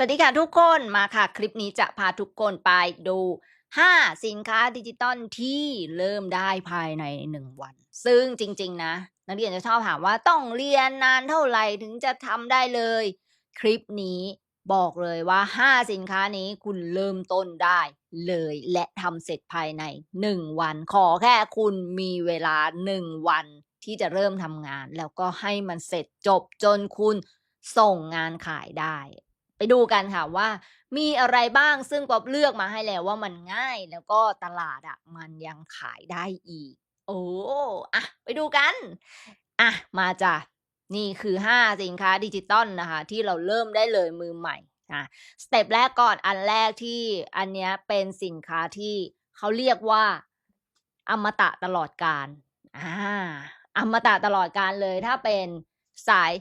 สวัสดีค่ะทุกคนมาค่ะ คลิปนี้จะพาทุกคนไปดู 5 สินค้าดิจิตอลที่เริ่มได้ภายใน 1 วัน ซึ่งจริง ๆ นะ นักเรียนจะชอบถามว่าต้องเรียนนานเท่าไหร่ถึงจะทำได้เลย คลิปนี้บอกเลยว่า 5 สินค้านี้คุณเริ่มต้นได้เลยและทำเสร็จภายใน 1 วัน ขอแค่คุณมีเวลา 1 วันที่จะเริ่มทำงาน แล้วก็ให้มันเสร็จจบจนคุณส่งงานขายได้ ไปดูกันค่ะว่ามีอะไรบ้างซึ่งป๊อบเลือกมาให้แล้วว่ามันง่ายแล้วก็ตลาดอะมันยังขายได้อีก โอ้อะไปดูกันอะมาจ้ะนี่คือ 5 สินค้าดิจิตอลนะคะ ที่เราเริ่มได้เลยมือใหม่อะสเต็ปแรกก่อนอันแรกที่อันเนี้ยเป็นสินค้าที่เขาเรียกว่าอมตะตลอดกาลอาอมตะตลอดกาลเลยถ้าเป็นสาย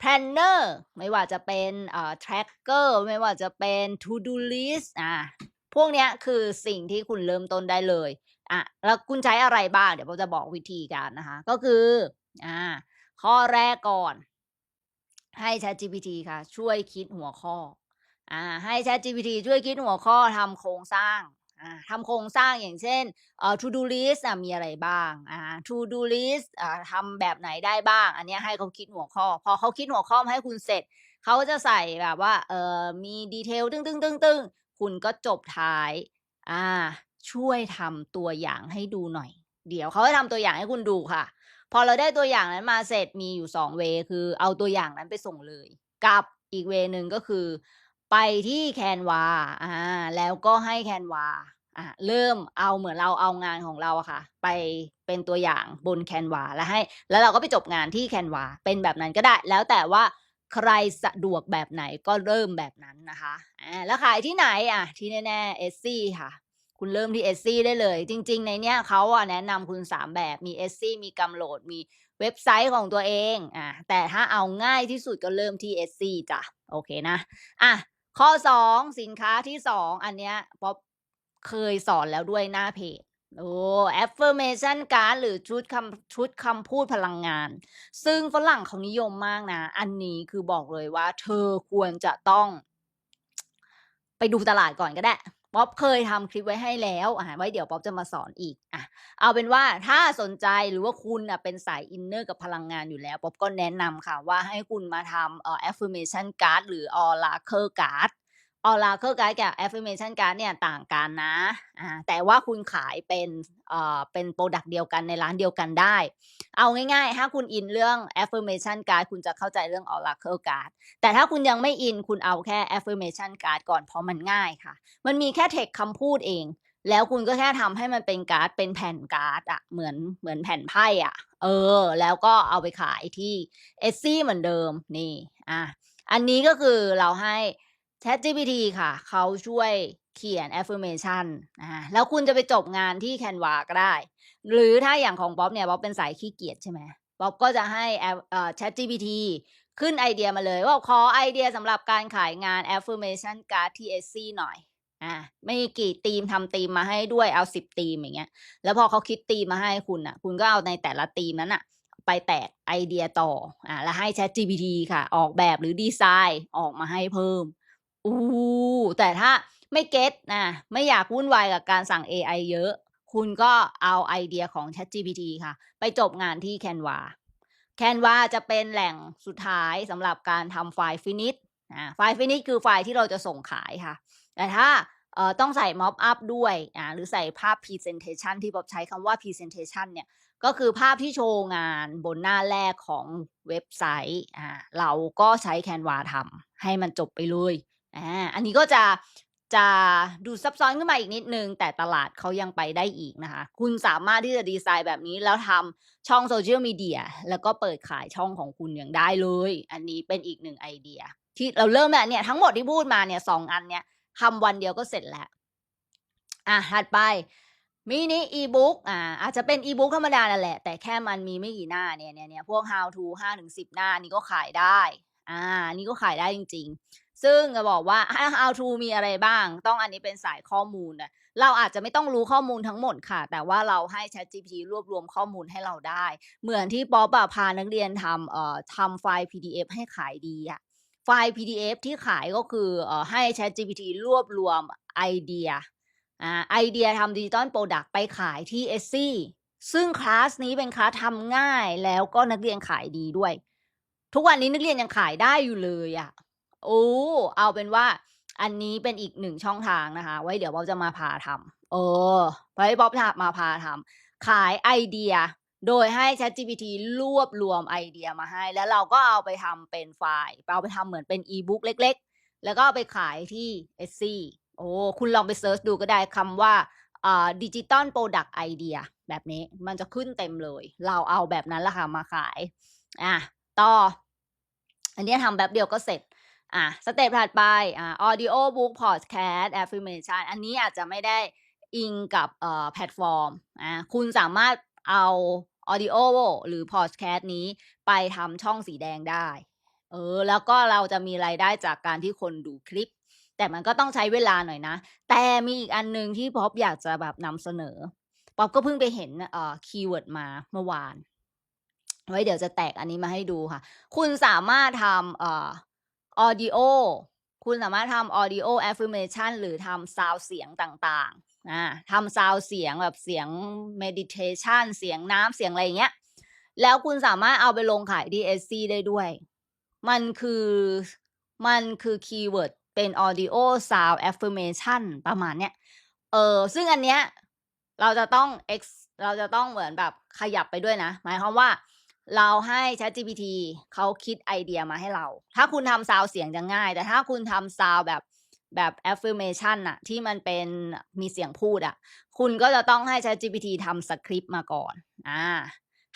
planner ไม่ว่าจะเป็นเอ่อ tracker ไม่ว่าจะเป็น to do list อาพวกเนี้ยคือสิ่งที่คุณเริ่มต้นได้เลยอะแล้วคุณใช้อะไรบ้าง เดี๋ยวป๊อบจะบอกวิธีการนะคะ ก็คืออ่าข้อแรกก่อน ให้ ChatGPT ค่ะ ช่วยคิดหัวข้ออ่าให้ ChatGPT ช่วยคิดหัวข้อทำโครงสร้าง ทำโครงสร้างอย่างเช่นเอ่อ to do list มีอะไรบ้างอา to do list อ่าทำแบบไหนได้บ้าง อันนี้ให้เขาคิดหัวข้อ พอเขาคิดหัวข้อให้คุณเสร็จ เขาจะใส่แบบว่าเอ่อมี detail ตึ้งๆๆๆคุณก็จบท้ายอาช่วยทำตัวอย่างให้ดูหน่อย เดี๋ยวเขาจะทำตัวอย่างให้คุณดูค่ะ พอเราได้ตัวอย่างนั้นมาเสร็จมีอยู่2เวคือเอาตัวอย่างนั้นไปส่งเลย กับอีกเวหนึ่งก็คือ ไปที่ Canva อาแล้วก็ให้ Canva อ่าเริ่มเอาเหมือนเราเอางานของเราอะค่ะ ไปเป็นตัวอย่างบน Canva แล้วให้ แล้วเราก็ไปจบงานที่ Canva เป็นแบบนั้นก็ได้ แล้วแต่ว่าใครสะดวกแบบไหนก็เริ่มแบบนั้นนะคะอาแล้วขายที่ไหนอะที่แน่ๆ Etsy ค่ะ คุณเริ่มที่ Etsy ได้เลย จริง ๆ ในเนี้ยเขาอะแนะนำคุณ 3 แบบมี Etsy มี Gumroad มีเว็บไซต์ของตัวเองอาแต่ถ้าเอาง่ายที่สุดก็เริ่มที่ Etsy จ้ะโอเคนะอะ ข้อสองสินค้าที่สองอันเนี้ยป๊อบเคยสอนแล้วด้วยหน้าเพจโอ้ affirmation card หรือชุดคำชุดคำพูดพลังงาน ซึ่งฝรั่งเขานิยมมากนะ อันนี้คือบอกเลยว่า เธอควรจะต้อง ไปดูตลาดก่อนก็ได้ ป๊อบเคยทำคลิปไว้ให้แล้วอาไว้เดี๋ยวป๊อบจะมาสอนอีกอะเอาเป็นว่าถ้าสนใจหรือว่าคุณอะเป็นสายอินเนอร์กับพลังงานอยู่แล้วป๊อบก็แนะนำค่ะว่าให้คุณมาทำเอ่อ affirmation card หรือ oracle card oracle card กับ affirmation card เนี่ยต่างกันนะอาแต่ว่าคุณขายเป็นเอ่อเป็นพรดักต์เดียวกันในร้านเดียวกันได้ เอาง่ายๆ ถ้าคุณอินเรื่อง affirmation card คุณจะเข้าใจเรื่อง oracle card แต่ถ้าคุณยังไม่อินคุณเอาแค่ affirmation card ก่อนเพราะมันง่ายค่ะ มันมีแค่เท็กซ์คำพูดเอง แล้วคุณก็แค่ทำให้มันเป็นการ์ดเป็นแผ่นการ์ดอะเหมือนเหมือนแผ่นไพ่อะเออ แล้วก็เอาไปขายที่ Etsy เหมือนเดิมนี่อาอันนี้ก็คือเราให้ ChatGPT ค่ะ เขาช่วยเขียน affirmation อาแล้วคุณจะไปจบงานที่ Canva ก็ได้ หรือถ้าอย่างของป๊อบเนี่ยป๊อบเป็นสายขี้เกียจใช่ไหมป๊อบก็จะให้แอปเอ่อ ChatGPT ขึ้นไอเดียมาเลยว่าขอไอเดียสำหรับการขายงาน affirmation card ที่ Etsy หน่อยอาไม่กี่ธีมทำธีมมาให้ด้วยเอา10ธีมอย่างเงี้ย แล้วพอเขาคิดธีมมาให้คุณน่ะ คุณก็เอาในแต่ละธีมนั้นน่ะ ไปแตกไอเดียต่ออาแล้วให้ ChatGPT ค่ะ ออกแบบหรือดีไซน์ออกมาให้เพิ่ม อู้แต่ถ้าไม่เก็ตอาไม่อยากวุ่นวายกับการสั่งเอไอเยอะ คุณก็เอาไอเดียของ ChatGPT ค่ะ ไปจบงานที่ Canva Canva จะเป็นแหล่งสุดท้ายสำหรับการทำไฟล์ finish อาไฟล์ finish คือไฟล์ที่เราจะส่งขายค่ะ แต่ถ้าเอ่อต้องใส่ mock up ด้วยอาหรือใส่ภาพ presentation ที่ป๊อบใช้คำว่า presentation เนี่ยก็คือภาพที่โชว์งานบนหน้าแรกของเว็บไซต์อ่าเราก็ใช้ Canva ทำให้มันจบไปเลย อาอันนี้ก็จะจะดูซับซ้อนขึ้นมาอีกนิดหนึ่งแต่ตลาดเขายังไปได้อีกนะคะ คุณสามารถที่จะดีไซน์แบบนี้แล้วทำช่อง social media แล้วก็เปิดขายช่องของคุณอยังได้เลย อันนี้เป็นอีก1ไอเดีย ที่เราเริ่มแล้วเนี่ยทั้งหมดที่พูดมาเนี่ย2อันเนี่ยทำวันเดียวก็เสร็จแล้วอาถัดไปมินิอีบุ๊กอ่าอาจจะเป็นอีบุ๊กธรรมดานั่นแหละ แต่แค่มันมีไม่กี่หน้าเนี่ยๆๆพวก how to 5-10 หน้านี่ก็ขายได้ อ่านี้ก็ขายได้จริง ๆ ซึ่งจะบอกว่า how to มีอะไรบ้าง ต้องอันนี้เป็นสายข้อมูลน่ะเราอาจจะไม่ต้องรู้ข้อมูลทั้งหมดค่ะ แต่ว่าเราให้ ChatGPT รวบรวมข้อมูลให้เราได้ เหมือนที่ป๊อบอะพานักเรียนทำเอ่อทำไฟล์ PDF ให้ขายดีอะไฟล์ PDF ที่ขายก็คือเอ่อให้ ChatGPT รวบรวมไอเดียอ่าไอเดียทำดิจิตอลโปรดักต์ไปขายที่ Etsy ซึ่งคลาสนี้เป็นคลาสทำง่ายแล้วก็นักเรียนขายดีด้วย ทุกวันนี้นักเรียนยังขายได้อยู่เลยอะ่ะ โอ้เอาเป็นว่า อันนี้เป็นอีกหนึ่งช่องทางนะคะ ไว้เดี๋ยวบ๊อบจะมาพาทำเออไว้บ๊อบจะมาพาทำขายไอเดีย โดยให้ ChatGPT รวบรวมไอเดียมาให้ แล้วเราก็เอาไปทำเป็นไฟล์เอาไปทำเหมือนเป็นอีบุ๊กเล็ก ๆ แล้วก็เอาไปขายที่ Etsy โอ้คุณลองไปเซิร์ชดูก็ได้คำว่าดิจิตอลโปรดักต์ไอเดียแบบนี้มันจะขึ้นเต็มเลย เราเอาแบบนั้นละค่ะมาขาย อะ ต่อ อันนี้ทำแบบเดียวก็เสร็จ อะสเต็ปถัดไปอ่า audio book podcast affirmation อันนี้อาจจะไม่ได้อิงกับเอ่อแพลตฟอร์มอ่าคุณสามารถเอา audio หรือ podcast นี้ไปทำช่องสีแดงได้เออแล้วก็เราจะมีรายได้จากการที่คนดูคลิป แต่มันก็ต้องใช้เวลาหน่อยนะ แต่มีอีกอันหนึงที่ป๊อบอยากจะแบบนำเสนอป๊อบก็เพิ่งไปเห็นเอ่อคีย์เวิร์ดมาเมื่อวานไว้เดี๋ยวจะแตกอันนี้มาให้ดูค่ะ คุณสามารถทำเอ่อ audio คุณสามารถทำ audio affirmation หรือทำ sound เสียงต่างๆอ่าทำ sound เสียงแบบเสียง meditation เสียงน้ำเสียงอะไรอย่างเงี้ย แล้วคุณสามารถเอาไปลงขายที่ Etsy ได้ด้วย มันคือมันคือคีย์เวิร์ดเป็น audio sound affirmation ประมาณเนี้ย เออซึ่งอันเนี้ยเราจะต้อง X เราจะต้องเหมือนแบบขยับไปด้วยนะ หมายความว่า เราให้ ChatGPT เขาคิดไอเดียมาให้เรา ถ้าคุณทำซาวเสียงจะง่าย แต่ถ้าคุณทำซาวแบบแบบ affirmation อะที่มันเป็นมีเสียงพูดอะคุณก็จะต้องให้ ChatGPT ทำสคริปต์มาก่อนอ่า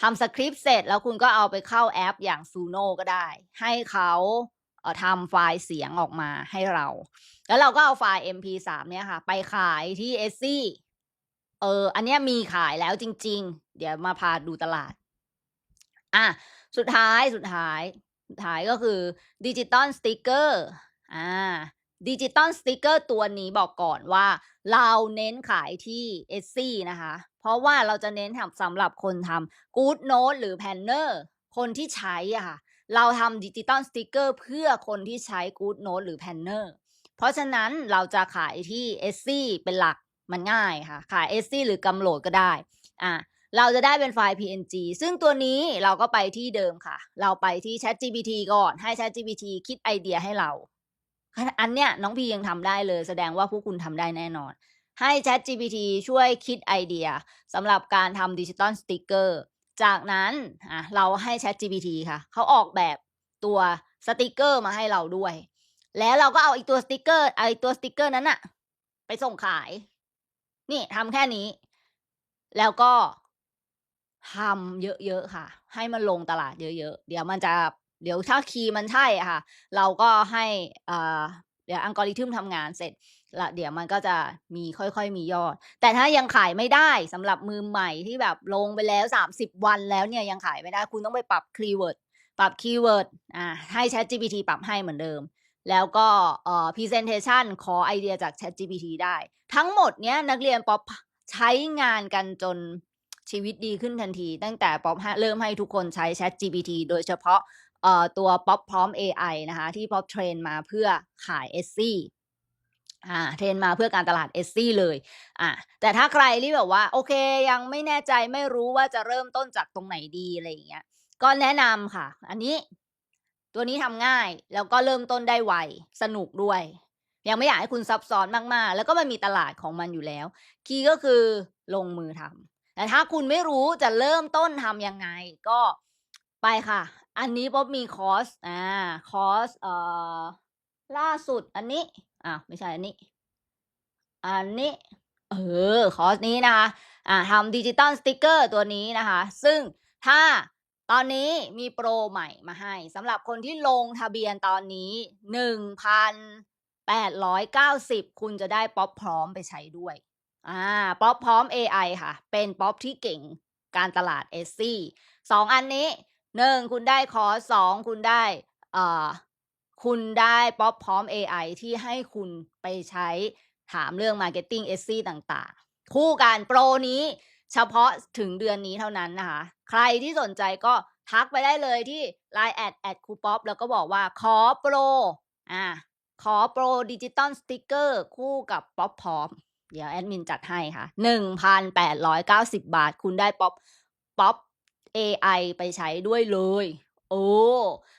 ทำสคริปต์เสร็จแล้วคุณก็เอาไปเข้าแอปอย่าง Suno ก็ได้ ให้เขาเอ่อทำไฟล์เสียงออกมาให้เรา แล้วเราก็เอาไฟล์ MP3 เนี่ยค่ะ ไปขายที่ Etsy เออ อันเนี้ยมีขายแล้วจริง ๆ เดี๋ยวมาพาดูตลาด อะสุดท้ายสุดท้าย สุดท้ายก็คือดิจิตอลสติกเกอร์อ่าดิจิตอลสติกเกอร์ตัวนี้บอกก่อนว่า เราเน้นขายที่ Etsy นะคะ เพราะว่าเราจะเน้นทำสำหรับคนทำ Good Note หรือ Planner คนที่ใช้อะค่ะ เราทำดิจิตอลสติกเกอร์เพื่อคนที่ใช้ Good Note หรือ Planner เพราะฉะนั้นเราจะขายที่ Etsy เป็นหลักมันง่ายค่ะ ขาย Etsy หรือกำโหลดก็ได้อะ เราจะได้เป็นไฟล์ PNG ซึ่งตัวนี้เราก็ไปที่เดิมค่ะ เราไปที่ ChatGPT ก่อน ให้ ChatGPT คิดไอเดียให้เรา อันเนี้ยน้องพียังทำได้เลย แสดงว่าพวกคุณทำได้แน่นอน ให้ ChatGPT ช่วยคิดไอเดียสำหรับการทำดิจิตอลสติกเกอร์ จากนั้นอะเราให้ ChatGPT ค่ะ เขาออกแบบตัวสติกเกอร์มาให้เราด้วย แล้วเราก็เอาไอตัวสติกเกอร์ไอตัวสติกเกอร์นั้นอะไปส่งขาย นี่ทำแค่นี้ แล้วก็ ทำเยอะๆค่ะ ให้มันลงตลาดเยอะๆ เดี๋ยวมันจะเดี๋ยวถ้าคีย์มันใช่อะค่ะ เราก็ให้อ่าเดี๋ยวอัลกอริทึมทำงานเสร็จล้วเดี๋ยวมันก็จะมีค่อยๆมียอด แต่ถ้ายังขายไม่ได้สำหรับมือใหม่ที่แบบลงไปแล้ว 30 วันแล้วเนี่ยยังขายไม่ได้คุณต้องไปปรับคีย์เวิร์ดปรับคีย์เวิร์ดอ่าให้ ChatGPT ปรับให้เหมือนเดิม แล้วก็เอ่อ presentation ขอไอเดียจาก ChatGPT ได้ ทั้งหมดเนี้ยนักเรียนป๊อปใช้งานกันจน ชีวิตดีขึ้นทันที ตั้งแต่ป๊อปเริ่มให้ทุกคนใช้ ChatGPT โดยเฉพาะเอ่อตัวป๊อปพร้อม AI นะคะที่ป๊อปเทรนมาเพื่อขาย Etsy อ่าเทรนมาเพื่อการตลาด Etsy เลยอ่าแต่ถ้าใครที่แบบว่า โอเคยังไม่แน่ใจไม่รู้ว่าจะเริ่มต้นจากตรงไหนดีอะไรอย่างเงี้ยก็แนะนำค่ะ อันนี้ ตัวนี้ทำง่ายแล้วก็เริ่มต้นได้ไวสนุกด้วย ยังไม่อยากให้คุณซับซ้อนมากๆ แล้วก็มันมีตลาดของมันอยู่แล้ว คีย์ก็คือลงมือทำ แต่ถ้าคุณไม่รู้จะเริ่มต้นทำยังไงก็ไปค่ะ อันนี้ป๊อบมีคอร์สอ่าคอร์สเอ่อล่าสุดอันนี้อ้าวไม่ใช่อันนี้ อันนี้ เออคอร์สนี้นะคะอ่าทำดิจิตอลสติกเกอร์ตัวนี้นะคะ ซึ่งถ้าตอนนี้มีโปรใหม่มาให้สำหรับคนที่ลงทะเบียนตอนนี้ 1,890 คุณจะได้ป๊อปพร้อมไปใช้ด้วย อ่าป๊อปพร้อม AI ค่ะ เป็นป๊อปที่เก่งการตลาด Etsy สองอันนี้หนึ่งคุณได้คอร์สสองคุณได้เอ่อคุณได้ป๊อปพร้อม AI ที่ให้คุณไปใช้ถามเรื่อง Marketing Etsy ต่างๆ คู่กันโปรนี้เฉพาะถึงเดือนนี้เท่านั้นนะคะ ใครที่สนใจก็ทักไปได้เลยที่ Line แอดแอดคูป๊อปแล้วก็บอกว่าขอโปรอ่าขอโปรดิจิตอลสติกเกอร์คู่กับป๊อปพร้อม เดี๋ยวแอดมินจัดให้ค่ะหนึ่งพันแปดร้อยเก้าสิบาท คุณได้ป๊อปป๊อป AI ไปใช้ด้วยเลย โอ้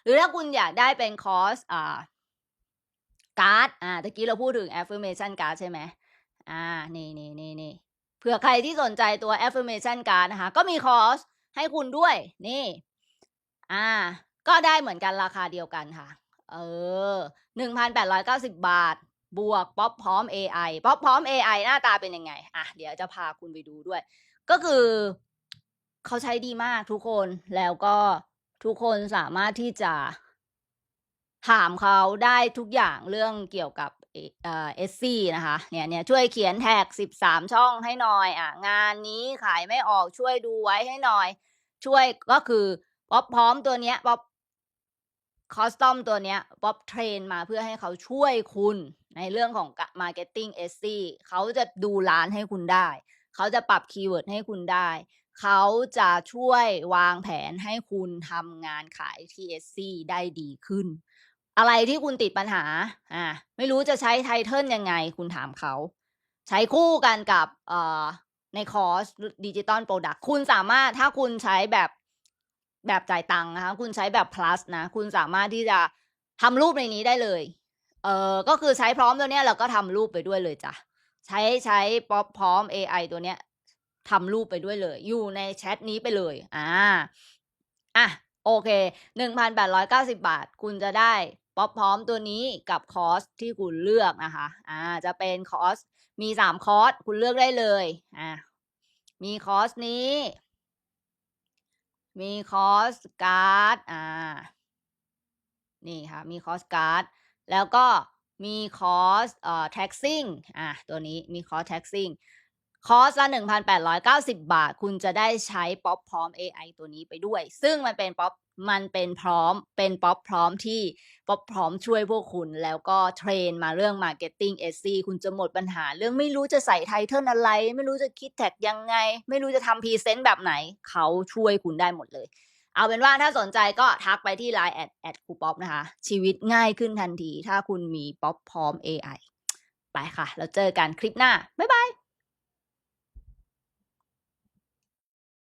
หรือถ้าคุณอยากได้เป็นคอร์สอ่าการ์ด อ่าตะกี้เราพูดถึง affirmation card ใช่ไหมอ่า นี่นี่นี่นี่เผื่อใครที่สนใจตัว affirmation card นะคะ ก็มีคอร์สให้คุณด้วย นี่ อ่า ก็ได้เหมือนกันราคาเดียวกันค่ะ เออหนึ่งพันแปดร้อยเก้าสิบาท บวกป๊อปพร้อม AI ป๊อปพร้อม AI หน้าตาเป็นยังไง อะ เดี๋ยวจะพาคุณไปดูด้วย ก็คือเขาใช้ดีมากทุกคนแล้วก็ทุกคนสามารถที่จะถามเขาได้ทุกอย่างเรื่องเกี่ยวกับเอ่อเอสซีนะคะ เนี่ยเนี่ยช่วยเขียนแท็กสิบสามช่องให้หน่อย อะ งานนี้ขายไม่ออกช่วยดูไว้ให้หน่อย ช่วยก็คือป๊อปพร้อมตัวเนี้ยป๊อป คอสตอมตัวเนี้ยป๊อปเทรนมาเพื่อให้เขาช่วยคุณในเรื่องของมาร์เก็ตติ้งเอสซีเขาจะดูร้านให้คุณได้ เขาจะปรับคีย์เวิร์ดให้คุณได้ เขาจะช่วยวางแผนให้คุณทำงานขาย TSC ได้ดีขึ้น อะไรที่คุณติดปัญหาอ่าไม่รู้จะใช้ไทเทิลยังไง คุณถามเขา ใช้คู่กันกับเอ่อในคอร์สดิจิตอลโปรดักคุณสามารถถ้าคุณใช้แบบ แบบจ่ายตังค์นะคะ คุณใช้แบบ plus นะ คุณสามารถที่จะทำรูปในนี้ได้เลย เออก็คือใช้พร้อมตัวเนี้ยเราก็ทำรูปไปด้วยเลยจ้ะ ใช้ใช้ป๊อปพร้อม AI ตัวเนี้ยทำรูปไปด้วยเลย อยู่ในแชทนี้ไปเลย อ่า อะ โอเคหนึ่งพันแปดร้อยเก้าสิบาท คุณจะได้ป๊อปพร้อมตัวนี้กับคอร์สที่คุณเลือกนะคะ อ่า จะเป็นคอร์ส มีสามคอร์ส คุณเลือกได้เลย อ่า มีคอร์สนี้ มีคอสการ์ดอ่า นี่ค่ะ มีคอสการ์ด แล้วก็มีคอสเอ่อท็กซิ่งอะตัวนี้มีคอสแท็กซิ่งคอร์สละ 1,890 บาท คุณจะได้ใช้ป๊อปพร้อม AI ตัวนี้ไปด้วย ซึ่งมันเป็นป๊อป มันเป็นพร้อมเป็นป๊อปพร้อมที่ป๊อปพร้อมช่วยพวกคุณแล้วก็เทรนมาเรื่อง Marketing SC คุณจะหมดปัญหา เรื่องไม่รู้จะใส่ไทเทิลอะไร ไม่รู้จะคิดแท็กยังไง ไม่รู้จะทำพรีเซนต์แบบไหน เขาช่วยคุณได้หมดเลย เอาเป็นว่าถ้าสนใจก็ทักไปที่ Line แอดแอดคูป๊อปนะคะ ชีวิตง่ายขึ้นทันที ถ้าคุณมีป๊อปพร้อม AI ไปค่ะ แล้วเจอกันคลิปหน้า บ๊ายบาย